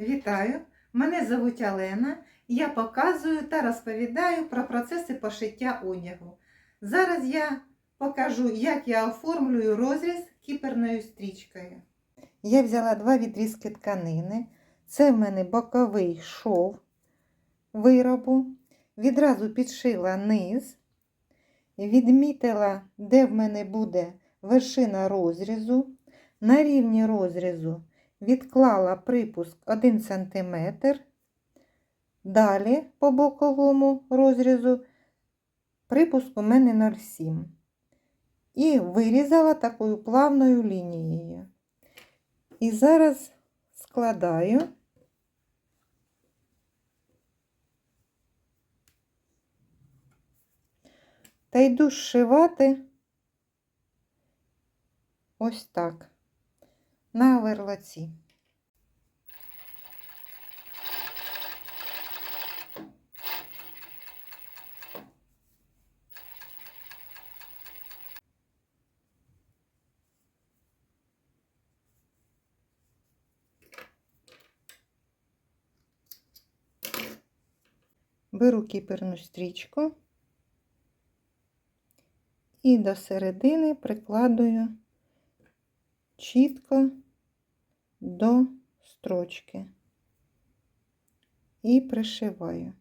Вітаю! Мене звуть Олена. Я показую та розповідаю про процеси пошиття одягу. Зараз я покажу, як я оформлюю розріз кіперною стрічкою. Я взяла два відрізки тканини. Це в мене боковий шов виробу. Відразу підшила низ, відмітила, де в мене буде вершина розрізу. На рівні розрізу відклала припуск 1 см. Далі по боковому розрізу припуск у мене 0,7 і вирізала такою плавною лінією. І зараз складаю. Та йду зшивати ось так на верлаці. Беру кіперну стрічку і до середини прикладую чітко до строчки і пришиваю.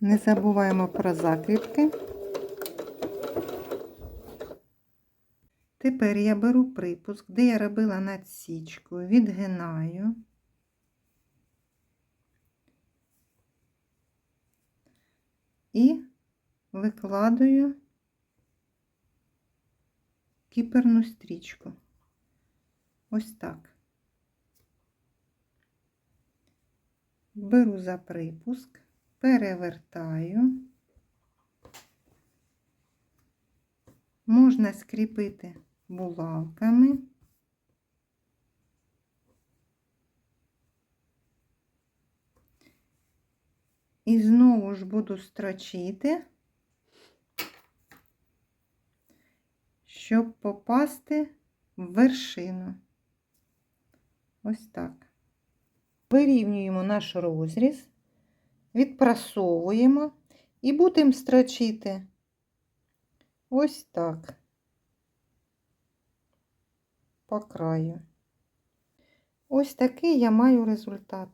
Не забуваємо про закріпки. Тепер я беру припуск, де я робила надсічку, відгинаю. І викладаю кіперну стрічку. Ось так. Беру за припуск, перевертаю. Можна скріпити булавками. І знову ж буду строчити. щоб попасти в вершину. Ось так. Вирівнюємо наш розріз, відпрасовуємо і будемо строчити ось так по краю. Ось такий я маю результат.